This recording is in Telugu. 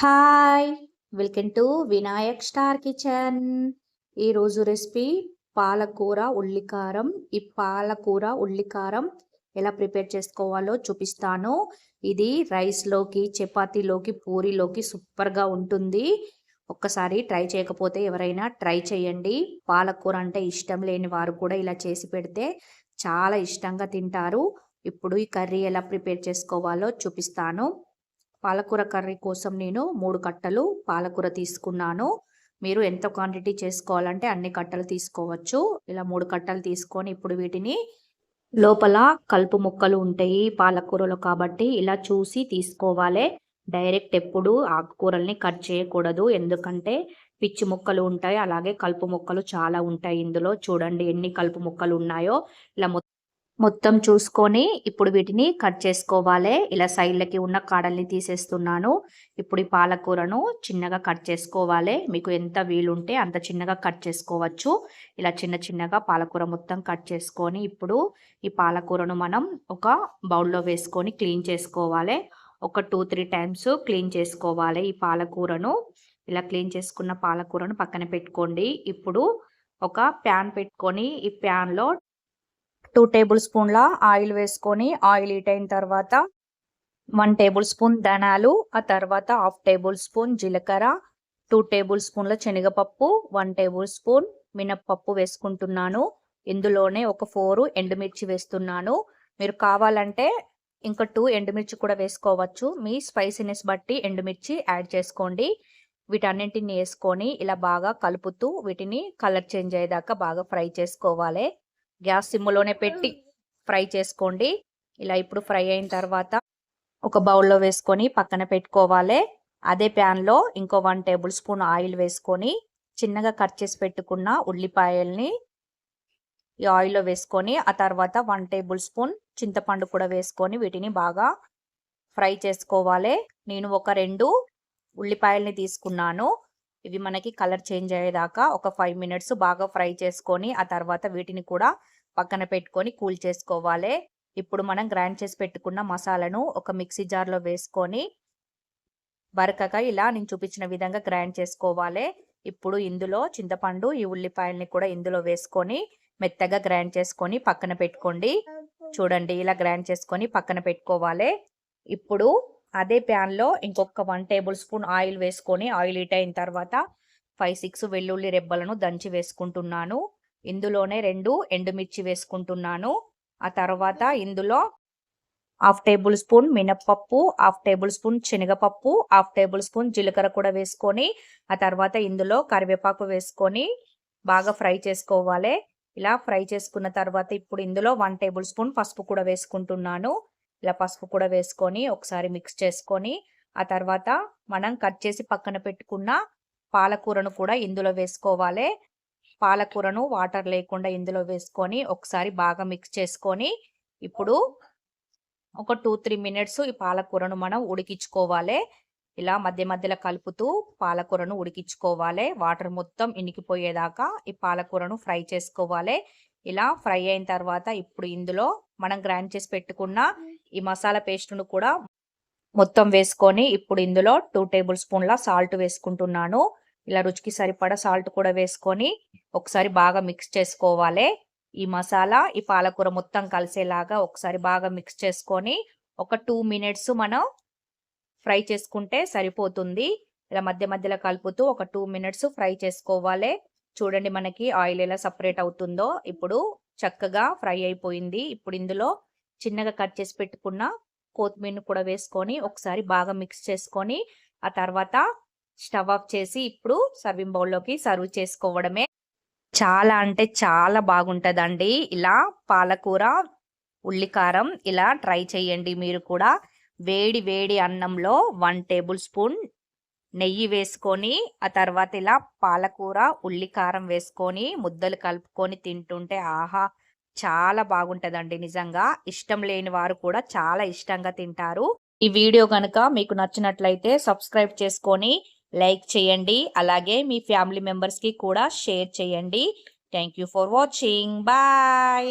Hi welcome to Vinayak star kitchen ఈరోజు రెసిపీ పాలకూర ఉల్లికారం. ఈ పాలకూర ఉల్లికారం ఎలా ప్రిపేర్ చేసుకోవాలో చూపిస్తాను. ఇది రైస్లోకి చపాతీలోకి పూరిలోకి సూపర్గా ఉంటుంది. ఒక్కసారి ట్రై చేయకపోతే ఎవరైనా ట్రై చేయండి. పాలకూర అంటే ఇష్టం లేని వారు కూడా ఇలా చేసి పెడితే చాలా ఇష్టంగా తింటారు. ఇప్పుడు ఈ కర్రీ ఎలా ప్రిపేర్ చేసుకోవాలో చూపిస్తాను. పాలకూర కర్రీ కోసం నేను మూడు కట్టలు పాలకూర తీసుకున్నాను. మీరు ఎంత క్వాంటిటీ చేసుకోవాలంటే అన్ని కట్టలు తీసుకోవచ్చు. ఇలా మూడు కట్టలు తీసుకొని ఇప్పుడు వీటిని లోపల కలుపు ముక్కలు ఉంటాయి పాలకూరలు కాబట్టి ఇలా చూసి తీసుకోవాలి. డైరెక్ట్ ఎప్పుడు ఆకుకూరల్ని కట్ చేయకూడదు. ఎందుకంటే పిచ్చి ముక్కలు ఉంటాయి. అలాగే కలుపు ముక్కలు చాలా ఉంటాయి ఇందులో. చూడండి ఎన్ని కలుపు ముక్కలు ఉన్నాయో. ఇలా మొత్తం చూసుకొని ఇప్పుడు వీటిని కట్ చేసుకోవాలి. ఇలా సైడ్లకి ఉన్న కాడల్ని తీసేస్తున్నాను. ఇప్పుడు ఈ పాలకూరను చిన్నగా కట్ చేసుకోవాలి. మీకు ఎంత వీలుంటే అంత చిన్నగా కట్ చేసుకోవచ్చు. ఇలా చిన్న చిన్నగా పాలకూర మొత్తం కట్ చేసుకొని ఇప్పుడు ఈ పాలకూరను మనం ఒక బౌల్లో వేసుకొని క్లీన్ చేసుకోవాలి. ఒక టూ త్రీ టైమ్స్ క్లీన్ చేసుకోవాలి ఈ పాలకూరను. ఇలా క్లీన్ చేసుకున్న పాలకూరను పక్కన పెట్టుకోండి. ఇప్పుడు ఒక ప్యాన్ పెట్టుకొని ఈ ప్యాన్లో టూ టేబుల్ స్పూన్ల ఆయిల్ వేసుకొని ఆయిల్ హీట్ అయిన తర్వాత వన్ టేబుల్ స్పూన్ ధనాలు ఆ తర్వాత హాఫ్ టేబుల్ స్పూన్ జీలకర్ర టూ టేబుల్ స్పూన్ల శనగపప్పు వన్ టేబుల్ స్పూన్ మినప్పప్పు వేసుకుంటున్నాను. ఇందులోనే ఒక ఫోరు ఎండుమిర్చి వేస్తున్నాను. మీరు కావాలంటే ఇంకా టూ ఎండుమిర్చి కూడా వేసుకోవచ్చు. మీ స్పైసీనెస్ బట్టి ఎండుమిర్చి యాడ్ చేసుకోండి. వీటన్నింటిని వేసుకొని ఇలా బాగా కలుపుతూ వీటిని కలర్ చేంజ్ అయ్యేదాకా బాగా ఫ్రై చేసుకోవాలి. గ్యాస్ సిమ్లోనే పెట్టి ఫ్రై చేసుకోండి. ఇలా ఇప్పుడు ఫ్రై అయిన తర్వాత ఒక బౌల్లో వేసుకొని పక్కన పెట్టుకోవాలి. అదే ప్యాన్లో ఇంకో వన్ టేబుల్ స్పూన్ ఆయిల్ వేసుకొని చిన్నగా కట్ చేసి పెట్టుకున్న ఉల్లిపాయల్ని ఈ ఆయిల్లో వేసుకొని ఆ తర్వాత వన్ టేబుల్ స్పూన్ చింతపండు కూడా వేసుకొని వీటిని బాగా ఫ్రై చేసుకోవాలి. నేను ఒక రెండు ఉల్లిపాయల్ని తీసుకున్నాను. ఇవి మనకి కలర్ చేంజ్ అయ్యేదాకా ఒక ఫైవ్ మినిట్స్ బాగా ఫ్రై చేసుకొని ఆ తర్వాత వీటిని కూడా పక్కన పెట్టుకొని కూల్ చేసుకోవాలి. ఇప్పుడు మనం గ్రైండ్ చేసి పెట్టుకున్న మసాలాను ఒక మిక్సీ జార్లో వేసుకొని బరకగా ఇలా నేను చూపించిన విధంగా గ్రైండ్ చేసుకోవాలి. ఇప్పుడు ఇందులో చింతపండు ఈ ఉల్లిపాయల్ని కూడా ఇందులో వేసుకొని మెత్తగా గ్రైండ్ చేసుకొని పక్కన పెట్టుకోండి. చూడండి ఇలా గ్రైండ్ చేసుకొని పక్కన పెట్టుకోవాలి. ఇప్పుడు అదే ప్యాన్లో ఇంకొక వన్ టేబుల్ స్పూన్ ఆయిల్ వేసుకొని ఆయిల్ హీట్ అయిన తర్వాత ఫైవ్ సిక్స్ వెల్లుల్లి రెబ్బలను దంచి వేసుకుంటున్నాను. ఇందులోనే రెండు ఎండుమిర్చి వేసుకుంటున్నాను. ఆ తర్వాత ఇందులో హాఫ్ టేబుల్ స్పూన్ మినప్పప్పు హాఫ్ టేబుల్ స్పూన్ శనగపప్పు హాఫ్ టేబుల్ స్పూన్ జీలకర్ర కూడా వేసుకొని ఆ తర్వాత ఇందులో కరివేపాకు వేసుకొని బాగా ఫ్రై చేసుకోవాలి. ఇలా ఫ్రై చేసుకున్న తర్వాత ఇప్పుడు ఇందులో వన్ టేబుల్ స్పూన్ పసుపు కూడా వేసుకుంటున్నాను. ఇలా పసుపు కూడా వేసుకొని ఒకసారి మిక్స్ చేసుకొని ఆ తర్వాత మనం కట్ చేసి పక్కన పెట్టుకున్న పాలకూరను కూడా ఇందులో వేసుకోవాలి. పాలకూరను వాటర్ లేకుండా ఇందులో వేసుకొని ఒకసారి బాగా మిక్స్ చేసుకొని ఇప్పుడు ఒక టూ త్రీ మినిట్స్ ఈ పాలకూరను మనం ఉడికించుకోవాలి. ఇలా మధ్య మధ్యలో కలుపుతూ పాలకూరను ఉడికించుకోవాలి. వాటర్ మొత్తం ఇనికిపోయేదాకా ఈ పాలకూరను ఫ్రై చేసుకోవాలి. ఇలా ఫ్రై అయిన తర్వాత ఇప్పుడు ఇందులో మనం గ్రైండ్ చేసి పెట్టుకున్న ఈ మసాలా పేస్ట్ను కూడా మొత్తం వేసుకొని ఇప్పుడు ఇందులో టూ టేబుల్ స్పూన్ల సాల్ట్ వేసుకుంటున్నాను. ఇలా రుచికి సరిపడా సాల్ట్ కూడా వేసుకొని ఒకసారి బాగా మిక్స్ చేసుకోవాలి. ఈ మసాలా ఈ పాలకూర మొత్తం కలిసేలాగా ఒకసారి బాగా మిక్స్ చేసుకొని ఒక టూ మినిట్స్ మనం ఫ్రై చేసుకుంటే సరిపోతుంది. ఇలా మధ్య మధ్యలో కలుపుతూ ఒక టూ మినిట్స్ ఫ్రై చేసుకోవాలి. చూడండి మనకి ఆయిల్ ఎలా సపరేట్ అవుతుందో. ఇప్పుడు చక్కగా ఫ్రై అయిపోయింది. ఇప్పుడు ఇందులో చిన్నగా కట్ చేసి పెట్టుకున్న కొత్తిమీరను కూడా వేసుకొని ఒకసారి బాగా మిక్స్ చేసుకొని ఆ తర్వాత స్టవ్ ఆఫ్ చేసి ఇప్పుడు సర్వింగ్ బౌల్లోకి సర్వ్ చేసుకోవడమే. చాలా అంటే చాలా బాగుంటుందండి. ఇలా పాలకూర ఉల్లికారం ఇలా ట్రై చేయండి మీరు కూడా. వేడి వేడి అన్నంలో వన్ టేబుల్ స్పూన్ నెయ్యి వేసుకొని ఆ తర్వాత ఇలా పాలకూర ఉల్లికారం వేసుకొని ముద్దలు కలుపుకొని తింటుంటే ఆహా! చాలా బాగుంటుందండి నిజంగా. ఇష్టం లేని వారు కూడా చాలా ఇష్టంగా తింటారు. ఈ వీడియో కనుక మీకు నచ్చినట్లయితే సబ్స్క్రైబ్ చేసుకొని లైక్ చేయండి. అలాగే మీ ఫ్యామిలీ మెంబర్స్కి కూడా షేర్ చేయండి. Thank for watching. బాయ్.